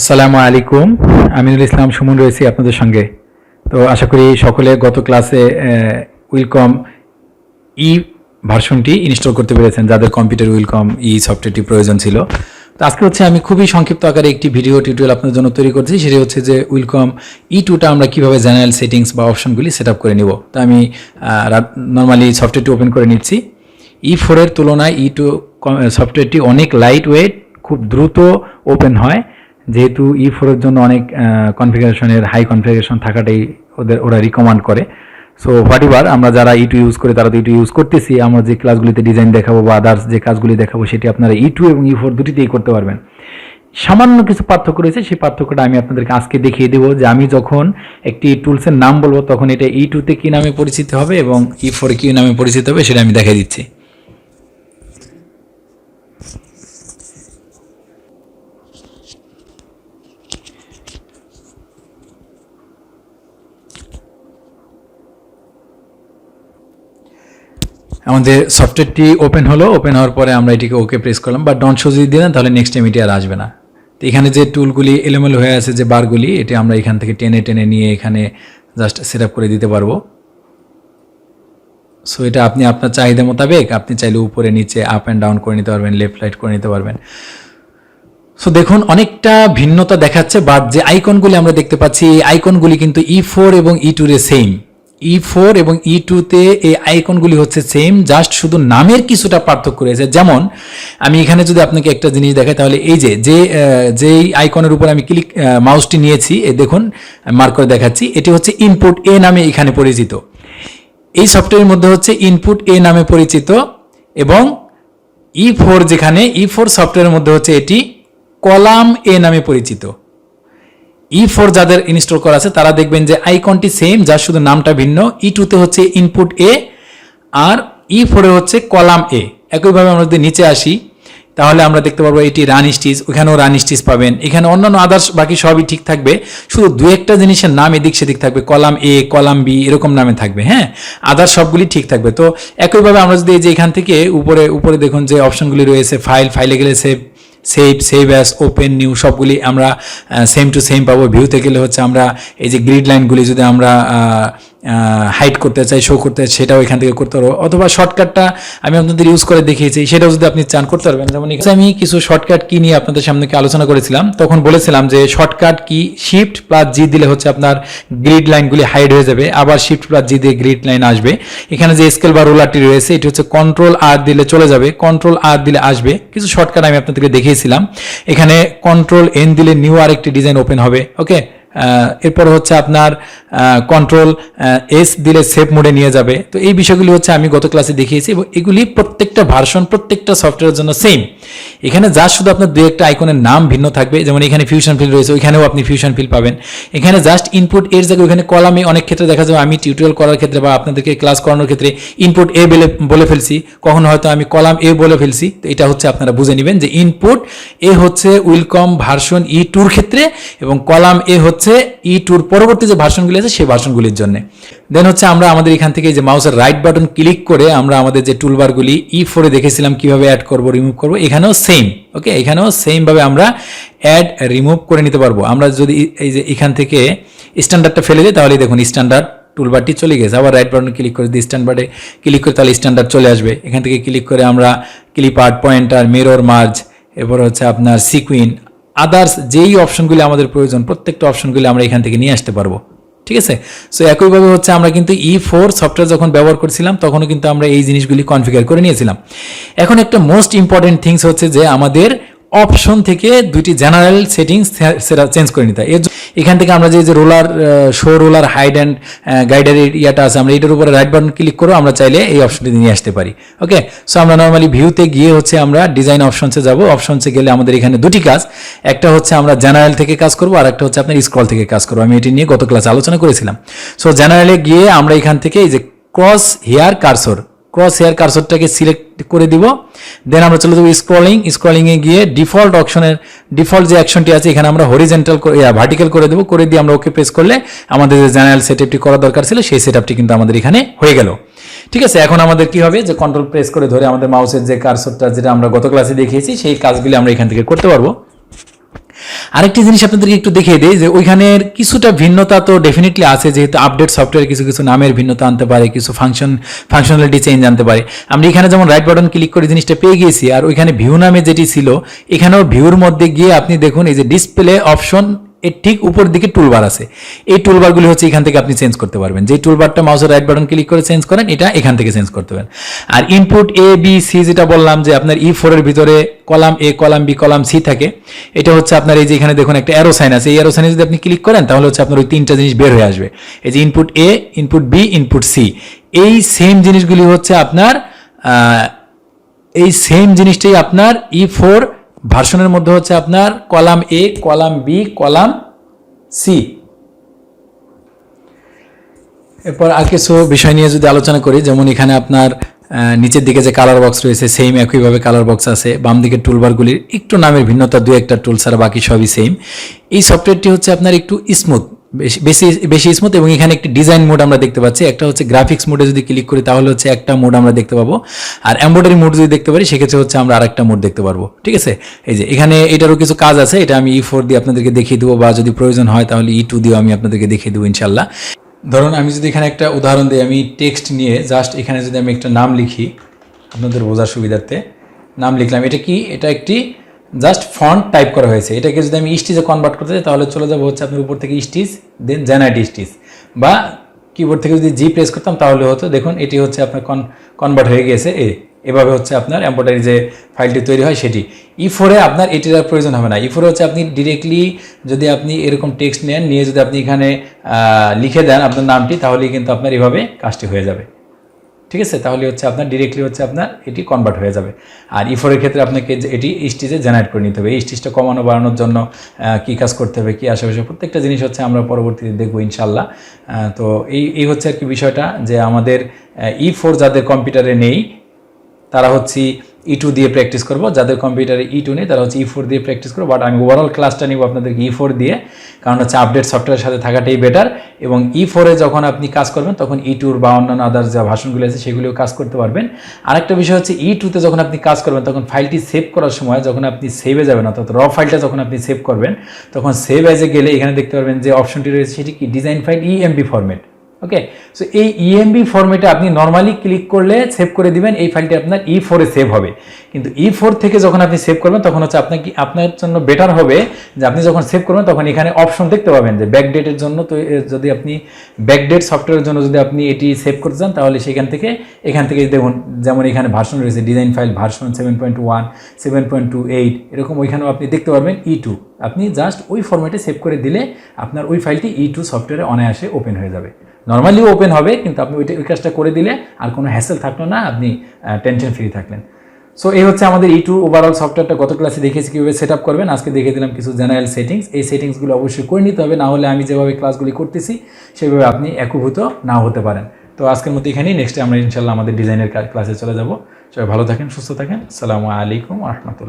আসসালামু আলাইকুম। আমিনুল ইসলাম সুমন রয়েছি আপনাদের সঙ্গে। তো আশা করি সকলে গত ক্লাসে উইলকম ই ভার্সনটি ইনস্টল করতে পেরেছেন, যাদের কম্পিউটার উইলকম ই সফটওয়্যারটি প্রয়োজন ছিল। তো আজকে হচ্ছে আমি খুবই সংক্ষিপ্ত আকারে একটি ভিডিও টিউটোরিয়াল আপনাদের জন্য তৈরি করছি। সেটি হচ্ছে যে উইলকম ই টুটা আমরা কীভাবে জেনারেল সেটিংস বা অপশনগুলি সেট করে নিব। তো আমি নর্মালি সফটওয়্যারটি ওপেন করে নিচ্ছি। ই ফোরের তুলনায় ই টু সফটওয়্যারটি অনেক লাইট ওয়েট খুব দ্রুত ওপেন হয়। যেহেতু ই ফোরের জন্য অনেক কনফিগারেশনের হাই কনফিগারেশন থাকাটাই ওদের, ওরা রিকমান্ড করে। সো হোয়াট এভার আমরা যারা ই টু ইউজ করে, তারা তো ই টু ইউজ করতেছি। আমরা যে ক্লাসগুলিতে ডিজাইন দেখাবো বা আদার্স যে কাজগুলি দেখাবো, সেটি আপনারা ই টু এবং ই ফোর দুটিতেই করতে পারবেন। সামান্য কিছু পার্থক্য রয়েছে। সেই পার্থক্যটা আমি আপনাদেরকে আজকে দেখিয়ে দেবো যে আমি যখন একটি টুলসের নাম বলব, তখন এটা ই টুতে কী নামে পরিচিত হবে এবং ই ফোরে কী নামে পরিচিত হবে, সেটা আমি দেখাই দিচ্ছি। আমাদের সফটওয়্যারটি ওপেন হলো ওপেন হওয়ার পরে আমরা এটিকে ওকে প্রেস করলাম বা ডন শো যদি দিলেন, তাহলে নেক্সট টাইম এটি আর আসবে না। তো এখানে যে টুলগুলি এলোমেলো হয়ে আছে, যে বারগুলি এটি আমরা এখান থেকে টেনে টেনে নিয়ে এখানে জাস্ট সেট করে দিতে পারব। সো এটা আপনি আপনার চাহিদা মোতাবেক, আপনি চাইলে উপরে, নিচে আপ অ্যান্ড ডাউন করে নিতে পারবেন লেফট রাইট করে নিতে পারবেন। সো দেখুন, অনেকটা ভিন্নতা দেখাচ্ছে বাট যে আইকনগুলি আমরা দেখতে পাচ্ছি, এই আইকনগুলি কিন্তু ই ফোর এবং ই টুরে সেম ই ফোর এবং ই টুতে এই আইকনগুলি হচ্ছে সেম জাস্ট শুধু নামের কিছুটা পার্থক্য রয়েছে। যেমন, আমি এখানে যদি আপনাকে একটা জিনিস দেখাই, তাহলে এই যে যে যেই আইকনের উপর আমি ক্লিক মাউসটি নিয়েছি, এ দেখুন মার্ক করে দেখাচ্ছি, এটি হচ্ছে ইনপুট এ নামে এখানে পরিচিত। এই সফটওয়্যারের মধ্যে হচ্ছে ইনপুট এ নামে পরিচিত এবং ই ফোর যেখানে ই ফোর সফটওয়্যারের মধ্যে হচ্ছে এটি কলাম এ নামে পরিচিত। ই ফোর যাদের ইনস্টল করা আছে, তারা দেখবেন যে আইকনটি সেম যার শুধু নামটা ভিন্ন। ই টুতে হচ্ছে ইনপুট এ আর ই ফোরে হচ্ছে কলাম এ একইভাবে আমরা যদি নিচে আসি, তাহলে আমরা দেখতে পারব এটি রান স্টিচ ওখানেও রান স্টিচ পাবেন। এখানে অন্যান্য আদার্স বাকি সবই ঠিক থাকবে। শুধু দু একটা জিনিসের নাম এদিক সেদিক থাকবে। কলাম এ কলাম বি এরকম নামে থাকবে হ্যাঁ? আদার্স সবগুলি ঠিক থাকবে। তো একইভাবে আমরা যদি এই যে এখান থেকে উপরে উপরে দেখুন যে অপশনগুলি রয়েছে ফাইল ফাইলে গেলে save save save as open new সবগুলি আমরা সেম টু সেম পাবো। ভিউতে গেলে হচ্ছে আমরা এই যে গ্রিড লাইনগুলি যদি আমরা হাইড করতে চাই শো করতে চাই, সেটাও এখান থেকে করতে পারব। অথবা শর্টকাটটা আমি আপনাদের ইউজ করে দেখিয়েছি, সেটাও যদি আপনি চান করতে পারবেন। যেমন আমি কিছু শর্টকাট কি নিয়ে আপনাদের সামনে আলোচনা করেছিলাম, তখন বলেছিলাম যে শর্টকাট কি শিফট প্লাস জি দিলে হচ্ছে আপনার গ্রিড লাইনগুলি হাইড হয়ে যাবে, আবার শিফট প্লাস জি দিয়ে গ্রিড লাইন আসবে। এখানে যে স্কেল বা রোলারটি রয়েছে, এটি হচ্ছে কন্ট্রোল আর দিলে চলে যাবে কন্ট্রোল আর দিলে আসবে। কিছু শর্টকাট আমি আপনাদেরকে দেখিয়েছিলাম। এখানে কন্ট্রোল এন দিলে নিউ আরেকটি ডিজাইন ওপেন হবে ওকে এরপর হচ্ছে আপনার কন্ট্রোল এস দিলে সেভ মোডে নিয়ে যাবে। তো এই বিষয়গুলি হচ্ছে আমি গত ক্লাসে দেখিয়েছি এবং এগুলি প্রত্যেকটা ভার্সন প্রত্যেকটা সফটওয়্যারের জন্য সেম এখানে যা শুধু আপনার দু একটা আইকনের নাম ভিন্ন থাকবে, যেমন এখানে ফিউশন ফিল রয়েছে, ওইখানেও আপনি ফিউশন ফিল পাবেন। এখানে জাস্ট ইনপুট এর জায়গায় ওখানে কলামে অনেক ক্ষেত্রে দেখা যাবে আমি টিউটোরিয়াল করার ক্ষেত্রে বা আপনাদেরকে ক্লাস করানোর ক্ষেত্রে ইনপুট এ বলে বলে ফেলছি। কখনো হয়তো আমি কলাম এ বলে ফেলছি। তো এটা হচ্ছে আপনারা বুঝে নেবেন যে ইনপুট এ হচ্ছে উইলকম ভার্সন ই টুর ক্ষেত্রে এবং কলাম এ হচ্ছে ই টুর পরবর্তী যে ভার্সনগুলি আছে সেই ভার্সনগুলির জন্য। দেন হচ্ছে আমরা আমাদের এখান থেকে যে মাউসের রাইট বাটন ক্লিক করে আমরা আমাদের যে টুলবারগুলি ই ফোরে দেখেছিলাম কীভাবে অ্যাড করব রিমুভ করব, এখানেও সেম ওকে এখানেও সেমভাবে আমরা অ্যাড রিমুভ করে নিতে পারব। আমরা যদি এই যে এখান থেকে স্ট্যান্ডার্ডটা ফেলে দিই তাহলে দেখুন স্ট্যান্ডার্ড টুলবারটি চলে গেছে। আবার রাইট বাটন ক্লিক করে দিই স্ট্যান্ডার্ডে ক্লিক করে তাহলে স্ট্যান্ডার্ড চলে আসবে। এখান থেকে ক্লিক করে আমরা clip art pointer mirror merge এরপর হচ্ছে আপনার সিকুইন আদার্স যেই অপশনগুলি আমাদের প্রয়োজন, প্রত্যেকটা অপশনগুলি আমরা এখান থেকে নিয়ে আসতে পারব। ঠিক আছে? সো একইভাবে হচ্ছে আমরা কিন্তু ই ফোর সফটওয়্যার যখন ব্যবহার করছিলাম, তখনও কিন্তু আমরা এই জিনিসগুলি কনফিগার করে নিয়েছিলাম। এখন একটা মোস্ট ইম্পর্টেন্ট থিংস হচ্ছে যে আমাদের অপশন থেকে দুইটি জেনারেল সেটিংস সেটা চেঞ্জ করে নিতে এর এখান থেকে আমরা যে যে ruler show ruler hide and গাইডের ইয়াটা আছে, আমরা এটার উপরে রাইট বাটন ক্লিক করে আমরা চাইলে এই অপশনটি নিয়ে আসতে পারি। ওকে সো আমরা নর্মালি ভিউতে গিয়ে হচ্ছে আমরা ডিজাইন অপশনসে যাব। অপশনসে গেলে আমাদের এখানে দুটি কাজ। একটা হচ্ছে আমরা জেনারেল থেকে কাজ করব, আর একটা হচ্ছে আপনার স্ক্রল থেকে কাজ করব। আমি এটি নিয়ে গত ক্লাসে আলোচনা করেছিলাম। সো জেনারেলে গিয়ে আমরা এখান থেকে এই যে cross hair cursor cross hair কার্সরটাকে select করে দিব। দেন আমরা চলে যাব স্ক্রলিং স্ক্রলিংয়ে গিয়ে ডিফল্ট অপশনের ডিফল্ট যে অ্যাকশনটি আছে, এখানে আমরা হরিজেন্টাল ভার্টিক্যাল করে দেবো। করে দিয়ে আমরা ওকে প্রেস করলে আমাদের যে জেনারেল সেটআপটি করা দরকার ছিল, সেই সেটআপটি কিন্তু আমাদের এখানে হয়ে গেল। ঠিক আছে, এখন আমাদের কি হবে? যে কন্ট্রোল প্রেস করে ধরে আমাদের মাউসের যে কার্সরটা যেটা আমরা গত ক্লাসে দেখিয়েছি, সেই কাজগুলি আমরা এখান থেকে করতে পারব। আরেকটি জিনিস আপনাদেরকে একটু দেখিয়ে দিই যে ওইখানের কিছুটা ভিন্নতা তো ডেফিনেটলি আছে, যেহেতু আপডেট সফটওয়্যার কিছু কিছু নামের ভিন্নতা আনতে পারে, কিছু ফাংশন ফাংশনালিটি চেঞ্জ আনতে পারে। আমরা এখানে যেমন রাইট বাটন ক্লিক করে জিনিসটা পেয়ে গিয়েছি, আর ওইখানে ভিউ নামে যেটি ছিল, এখানেও ভিউর মধ্যে গিয়ে আপনি দেখুন এই যে ডিসপ্লে অপশন এর ঠিক উপর দিকে টুলবার আছে। এই টুলবারগুলি হচ্ছে এখান থেকে আপনি চেঞ্জ করতে পারবেন। যে টুলবারটা মাউসের রাইট বাটন ক্লিক করে চেঞ্জ করেন, এটা এখান থেকে চেঞ্জ করতে পারেন আর ইনপুট এ বি সি যেটা বললাম যে আপনার ই ফোরের ভিতরে column A column B column C থাকে, এটা হচ্ছে আপনার এই যে এখানে দেখুন একটা অ্যারো সাইন আছে। এই অ্যারো সাইনে যদি আপনি ক্লিক করেন, তাহলে হচ্ছে আপনার ওই তিনটা জিনিস বের হয়ে আসবে। এই যে input A input B input C এই সেম জিনিসগুলি হচ্ছে আপনার এই সেম জিনিসটাই আপনার ই ফোর ভার্সনের মধ্যে হচ্ছে আপনার column A column B column C এরপর আর কিছু বিষয় নিয়ে যদি আলোচনা করি, যেমন এখানে আপনার নিচের দিকে যে কালার বক্স রয়েছে সেম একইভাবে কালার বক্স আছে। বাম দিকের টুলবারগুলির একটু নামের ভিন্নতা দু একটা টুল ছাড়া বাকি সবই সেম এই সফটওয়্যারটি হচ্ছে আপনার একটু স্মুথ বেশি বেশি স্মুথ এবং এখানে একটি ডিজাইন মোড আমরা দেখতে পাচ্ছি। একটা হচ্ছে গ্রাফিক্স মোডে যদি ক্লিক করি, তাহলে হচ্ছে একটা মোড আমরা দেখতে পাবো। আর এম্ব্রয়ডারি মোড যদি দেখতে পারি, সেক্ষেত্রে হচ্ছে আমরা আরেকটা মোড দেখতে পারব। ঠিক আছে? এই যে, এখানে এটারও কিছু কাজ আছে। এটা আমি ই ফোর দিয়ে আপনাদেরকে দেখিয়ে দেবো, বা যদি প্রয়োজন হয়, তাহলে ই টু দিয়েও আমি আপনাদেরকে দেখিয়ে দেবো ইনশাল্লাহ ধরুন, আমি যদি এখানে একটা উদাহরণ দিই, আমি টেক্সট নিয়ে জাস্ট এখানে যদি আমি একটা নাম লিখি, আপনাদের বোঝার সুবিধার্থে। নাম লিখলাম, এটা কি? এটা একটি জাস্ট ফন্ট টাইপ করা হয়েছে। এটাকে যদি আমি স্টিজে কনভার্ট করতে চাই তাহলে চলে যাব হচ্ছে আপনার উপর থেকে স্টিচ দেন জেনারেট স্টিচ। বা কিবোর্ড থেকে যদি জি প্রেস করতাম, তাহলে হতো, দেখুন, এটি হচ্ছে আপনার কন কনভার্ট হয়ে গিয়েছে এ এভাবে হচ্ছে আপনার এম্পোটারি যে ফাইলটি তৈরি হয়, সেটি। ই ফোরে আপনার এটির আর প্রয়োজন হবে না। ই ফোরে হচ্ছে আপনি ডিরেক্টলি যদি আপনি এরকম টেক্সট নেন, নিয়ে যদি আপনি এখানে লিখে দেন আপনার নামটি, তাহলেই কিন্তু আপনার এভাবে কাজটি হয়ে যাবে। ঠিক আছে? তাহলে হচ্ছে আপনার ডিরেক্টলি হচ্ছে আপনার এটি কনভার্ট হয়ে যাবে। আর ইফোরের ফোরের ক্ষেত্রে আপনাকে এটি স্টেজে জেনারেট করে নিতে হবে। এই স্টিজটা কমানো, বাড়ানোর জন্য কী কাজ করতে হবে, কী আশেপাশে প্রত্যেকটা জিনিস হচ্ছে আমরা পরবর্তীতে দেখব ইনশাল্লাহ তো এই এই হচ্ছে আর কি বিষয়টা যে আমাদের ই ফোর যাদের কম্পিউটারে নেই, তারা হচ্ছে ই টু দিয়ে প্র্যাকটিস করব। যাদের কম্পিউটারে ই টু নেই, তারা হচ্ছে ই ফোর দিয়ে প্র্যাকটিস করব। বাট আমি ওভারঅল ক্লাসটা নিব আপনাদেরকে ই ফোর দিয়ে, কারণ হচ্ছে আপডেট সফটওয়্যারের সাথে থাকাটাই বেটার এবং ই ফোরে যখন আপনি কাজ করবেন, তখন ই টুর বা অন্যান্য আদার্স যা ভাষণগুলো আছে, সেগুলিও কাজ করতে পারবেন। আরেকটা বিষয় হচ্ছে ই টুতে যখন আপনি কাজ করবেন, তখন ফাইলটি সেভ করার সময় যখন আপনি সেভে যাবেন, অর্থাৎ র ফাইলটা যখন আপনি সেভ করবেন, তখন সেভ অ্যাজে গেলে এখানে দেখতে পারবেন যে অপশনটি রয়েছে, সেটি কি? Design file E EMB format okay so এই ইএমবি ফরম্যাটে আপনি নর্মালি ক্লিক করলে সেভ করে দিবেন, এই ফাইলটি আপনার ই ফোরে সেভ হবে। কিন্তু ই ফোর থেকে যখন আপনি সেভ করবেন, তখন হচ্ছে আপনার কি, আপনার জন্য বেটার হবে যে আপনি যখন সেভ করবেন, তখন এখানে অপশন দেখতে পাবেন যে ব্যাকডেটের জন্য তো যদি আপনি ব্যাকডেট সফটওয়্যারের জন্য যদি আপনি এটি সেভ করতে চান, তাহলে সেখান থেকে, এখান থেকে দেখুন, যেমন এখানে ভার্সন রয়েছে design file version seven point one seven point two eight এরকম ওইখানেও আপনি দেখতে পারবেন ই টু আপনি জাস্ট ওই ফরম্যাটে সেভ করে দিলে আপনার ওই ফাইলটি ই টু সফটওয়্যারে অনায়াসে ওপেন হয়ে যাবে। নর্মালিও ওপেন হবে, কিন্তু আপনি ওইটা ওই কাজটা করে দিলে আর কোনো হ্যাসেল থাকল না, আপনি টেনশন ফ্রি থাকলেন। সো এই হচ্ছে আমাদের ই টু ওভারঅল সফটওয়্যারটা গত ক্লাসে দেখেছি কীভাবে সেট আপ করবেন। আজকে দেখে দিলাম কিছু জেনারেল সেটিংস এই সেটিংসগুলো অবশ্যই করে নিতে হবে, না হলে আমি যেভাবে ক্লাসগুলি করতেছি, সেভাবে আপনি একীভূত নাও হতে পারেন। তো আজকের মতো এখানেই নেক্সটে আমরা ইনশাল্লাহ আমাদের ডিজাইনের ক্লাসে চলে যাব। সবাই ভালো থাকেন, সুস্থ থাকেন। আসসালামু আলাইকুম রহমতুল্লাহ।